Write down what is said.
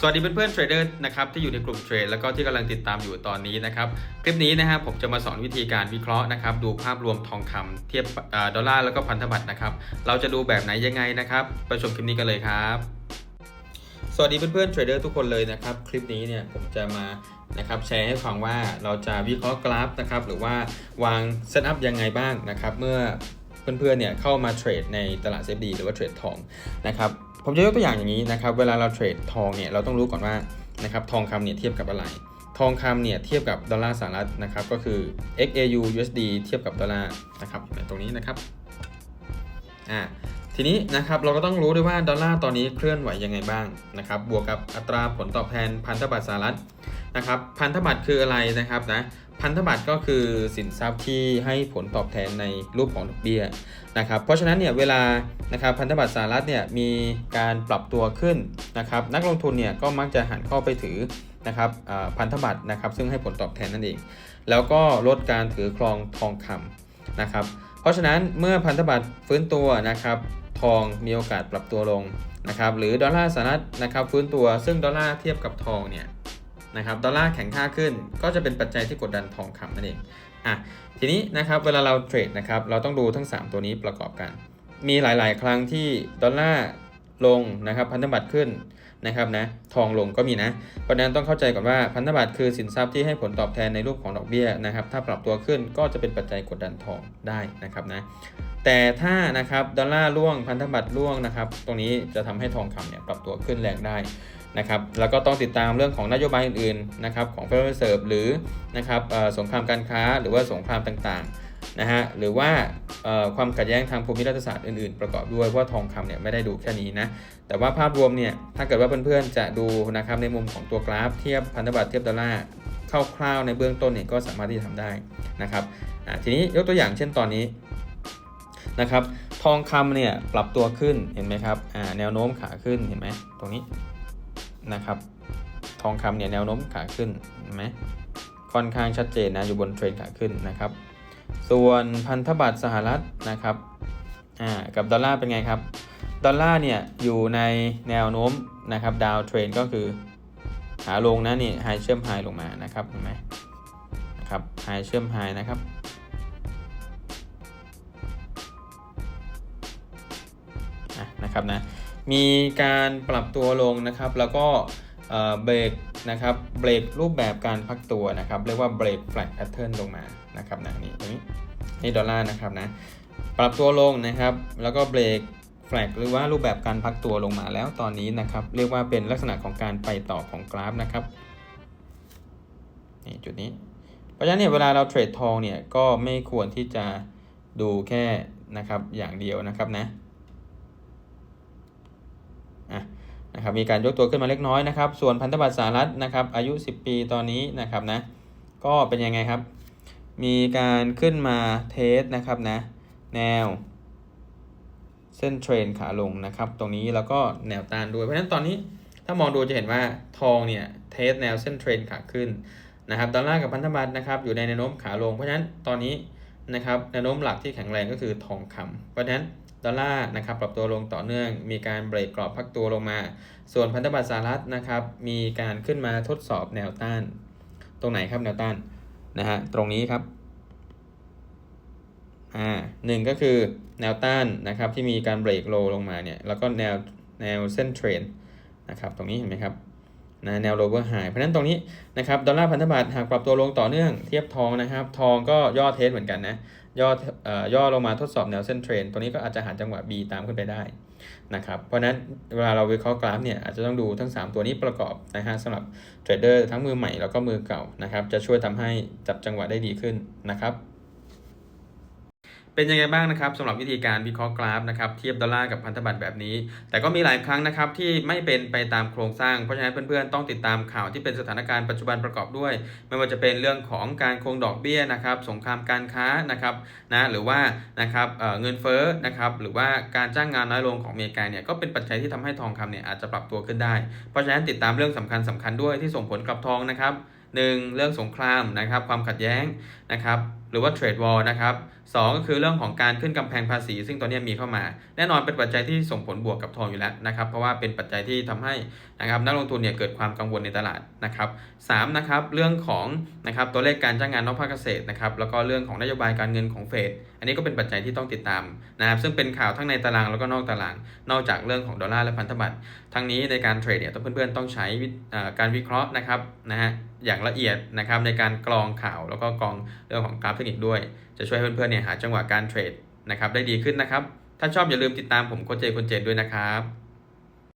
สวัสดีเพื่อนๆเทรดเดอร์นะครับที่อยู่ในกลุ่มเทรดแล้วก็ที่กำลังติดตามอยู่ตอนนี้นะครับคลิปนี้นะครับผมจะมาสอนวิธีการวิเคราะห์นะครับดูภาพรวมทองคำเทียบอดอลลาร์แล้วก็พันธบัตรนะครับเราจะดูแบบไหนยังไงนะครับไปชมคลิปนี้กันเลยครับ สวัสดีเพื่อนๆเทรดเดอร์ทุกคนเลยนะครับคลิปนี้เนี่ยผมจะมานะครับแชร์ให้ฟังว่าเราจะวิเคราะห์กราฟนะครับหรือว่าวางเซตอัพยังไงบ้างนะครับเมื่อเพื่อนๆเนี่ยเข้ามาเทรดในตลาดเซฟดีหรือว่าเทรดทองนะครับ ผมจะยกตัวอย่างอย่างนี้นะครับ เวลาเราเทรดทองเนี่ยเราต้องรู้ก่อนว่านะครับทองคำเนี่ยเทียบกับอะไร ทองคำเนี่ยเทียบกับดอลลาร์สหรัฐนะครับก็คือ XAU USD เทียบกับดอลลาร์นะครับตรงนี้นะครับอ่าทีนี้นะครับเราก็ต้องรู้ด้วยว่าดอลลาร์ตอนนี้เคลื่อนไหวยังไงบ้างนะครับบวกกับอัตราผลตอบแทนพันธบัตรสหรัฐ นะครับพันธบัตรคืออะไรนะครับนะพันธบัตรก็คือสินทรัพย์ที่ให้ผลตอบแทนในรูปของดอกเบี้ยนะครับเพราะฉะนั้นเนี่ยเวลานะครับพันธบัตรสหรัฐเนี่ยมีการปรับตัวขึ้นนะครับนักลงทุนเนี่ยก็มักจะหันเข้าไปถือนะครับพันธบัตรนะครับซึ่งให้ผลตอบแทนนั่นเอง แล้วก็ลดการถือครองทองคำนะครับเพราะฉะนั้นเมื่อพันธบัตรฟื้นตัวนะครับทองมีโอกาสปรับตัวลงนะครับหรือดอลลาร์สหรัฐนะครับฟื้นตัวซึ่งดอลลาร์เทียบกับทองเนี่ย นะครับดอลลาร์แข็งค่าขึ้นก็จะเป็นปัจจัยที่กดดันทองคำนั่นเองอะทีนี้นะครับเวลาเราเทรดนะครับเราต้องดูทั้ง 3 ตัวนี้ประกอบกัน มีหลาย ๆ ครั้งที่ดอลลาร์ลงนะครับพันธบัตรขึ้น นะครับนะทองลงก็มีนะ เพราะนั้นต้องเข้าใจก่อนว่าพันธบัตรคือสินทรัพย์ที่ให้ผลตอบแทนในรูปของดอกเบี้ยนะครับ ถ้าปรับตัวขึ้นก็จะเป็นปัจจัยกดดันทองได้นะครับนะแต่ถ้านะครับดอลลาร์ร่วงพันธบัตรร่วงนะครับ ตรงนี้จะทำให้ทองคำเนี่ยปรับตัวขึ้นแรงได้นะครับแล้วก็ต้องติดตามเรื่องของนโยบายอื่นๆนะครับของ Federal Reserve หรือนะครับสงครามการค้าหรือว่าสงครามต่างๆนะฮะหรือว่า ความขัดแย้งทางภูมิรัฐศาสตร์อื่นๆ ประกอบด้วยเพราะทองคำเนี่ยไม่ได้ดูแค่นี้นะแต่ว่าภาพรวมเนี่ยถ้าเกิดว่าเพื่อนๆจะดูนะครับในมุมของตัวกราฟเทียบพันธบัตรเทียบดอลลาร์คร่าวๆในเบื้องต้นเนี่ยก็สามารถที่จะทำได้นะครับทีนี้ยกตัวอย่างเช่นตอนนี้นะครับทองคำเนี่ยปรับตัวขึ้นเห็นไหมครับแนวโน้มขาขึ้นเห็นไหมตรงนี้นะครับทองคำเนี่ยแนวโน้มขาขึ้นเห็นไหมค่อนข้างชัดเจนนะอยู่บนเทรนขาขึ้นนะครับ ส่วนพันธบัตรสหรัฐนะครับอ่ากับดอลลาร์เป็นไงครับ ดอลลาร์เนี่ยอยู่ในแนวโน้มนะครับดาวเทรนก็คือขาลงนะนี่ไฮเชื่อมไฮลงมานะครับเห็นไหมนะครับไฮเชื่อมไฮนะครับนะครับนะมีการปรับตัวลงนะครับแล้วก็เอ่อเบรก นะครับเบรกรูปแบบการพักตัวนะครับเรียกว่าเบรกแฟลกแพทเทิร์นลงมานะครับนะนี่นี้นี่ดอลลาร์นะครับนะปรับตัวลงนะครับ แล้วก็เบรกแฟลกหรือว่ารูปแบบการพักตัวลงมาแล้วตอนนี้นะครับ เรียกว่าเป็นลักษณะของการไปต่อของกราฟนะครับนี่จุดนี้เพราะฉะนั้นเนี่ยเวลาเราเทรดทองเนี่ยก็ไม่ควรที่จะดูแค่นะครับอย่างเดียวนะครับนะ นะครับมีการยกตัวขึ้นมาเล็กน้อยนะครับ ส่วนพันธบัตรสหรัฐนะครับ อายุ 10 ปีตอนนี้นะครับนะก็เป็นยังไงครับ มีการขึ้นมาเทสนะครับนะแนว เส้นเทรนขาลงนะครับ ตรงนี้แล้วก็แนวต้านด้วยเพราะฉะนั้นตอนนี้ถ้ามองดูจะเห็นว่าทองเนี่ยเทสแนวเส้นเทรนขาขึ้นนะครับดอลลาร์กับพันธบัตรนะครับอยู่ในแนวโน้มขาลง เพราะฉะนั้นตอนนี้นะครับแนวโน้มหลักที่แข็งแรงก็คือทองคำเพราะฉะนั้น ดอลลาร์นะครับปรับตัวลงต่อเนื่อง มีการเบรกกรอบพักตัวลงมา ส่วนพันธบัตรสหรัฐนะครับมีการขึ้นมาทดสอบแนวต้าน ตรงไหนครับแนวต้านนะฮะตรงนี้ครับอ่าหนึ่งก็คือแนวต้านนะครับที่มีการเบรกโลลงมาเนี่ยแล้วก็แนวแนวเส้นเทรนนะครับตรงนี้เห็นไหมครับ นะแนวโลเวอร์ไฮเพราะนั้นตรงนี้นะครับดอลลาร์พันธบัตรหากปรับตัวลงต่อเนื่องเทียบทองนะครับ ทองก็ย่อเทสเหมือนกันนะย่อเอ่อย่อลงมาทดสอบแนวเส้นเทรนตรงนี้ก็อาจจะหาจังหวะ B ตามขึ้นไปได้นะครับเพราะนั้นเวลาเราวิเคราะห์กราฟเนี่ยอาจจะต้องดูทั้ง 3 ตัวนี้ประกอบนะฮะสำหรับเทรดเดอร์ทั้งมือใหม่แล้วก็มือเก่านะครับจะช่วยทำให้จับจังหวะได้ดีขึ้นนะครับ เป็นยังไงบ้างนะครับสำหรับวิธีการวิเคราะห์กราฟนะครับเทียบดอลลาร์กับพันธบัตรแบบนี้ แต่ก็มีหลายครั้งนะครับที่ไม่เป็นไปตามโครงสร้างเพราะฉะนั้นเพื่อนๆต้องติดตามข่าวที่เป็นสถานการณ์ปัจจุบันประกอบด้วย ไม่ว่าจะเป็นเรื่องของการคงดอกเบี้ยนะครับสงครามการค้านะครับนะหรือว่านะครับเเงินเฟ้อนะครับหรือว่าการจ้างงานน้อยลงของอเมริกาเนี่ยก็เป็นปัจจัยที่ทำให้ทองคำเนี่ยอาจจะปรับตัวขึ้นได้ เพราะฉะนั้นติดตามเรื่องสำคัญสำคัญด้วยที่ส่งผลกับทองนะครับหนึ่งเรื่องสงครามนะครับความขัดแย้งนะครับหรือว่าเทรดวอลนะครับสองก็คือเรื่องของการขึ้นกำแพงภาษี ซึ่งตัวนี้มีเข้ามา แน่นอนเป็นปัจจัยที่ส่งผลบวกกับทองอยู่แล้วนะครับ เพราะว่าเป็นปัจจัยที่ทำให้นะครับนักลงทุนเนี่ยเกิดความกังวลในตลาดนะครับสามนะครับเรื่องของนะครับตัวเลขการจ้างงานนอกภาคเกษตรนะครับแล้วก็เรื่องของนโยบายการเงินของเฟดอันนี้ก็เป็นปัจจัยที่ต้องติดตามนะครับซึ่งเป็นข่าวทั้งในตารางแล้วก็นอกตาราง นอกจากเรื่องของดอลลาร์และพันธบัตรทั้งนี้ในการเทรดเนี่ยต้องเพื่อนๆต้องใช้การวิเคราะห์นะครับนะฮะอย่างละเอียดนะครับในการกรองข่าวแล้วก็กรองเรื่องของกราฟเทคนิคด้วย จะช่วยเพื่อนๆเนี่ยหาจังหวะการเทรดนะครับได้ดีขึ้นนะครับ ถ้าชอบอย่าลืมติดตามผมโคชเจคนเจนด้วยนะครับ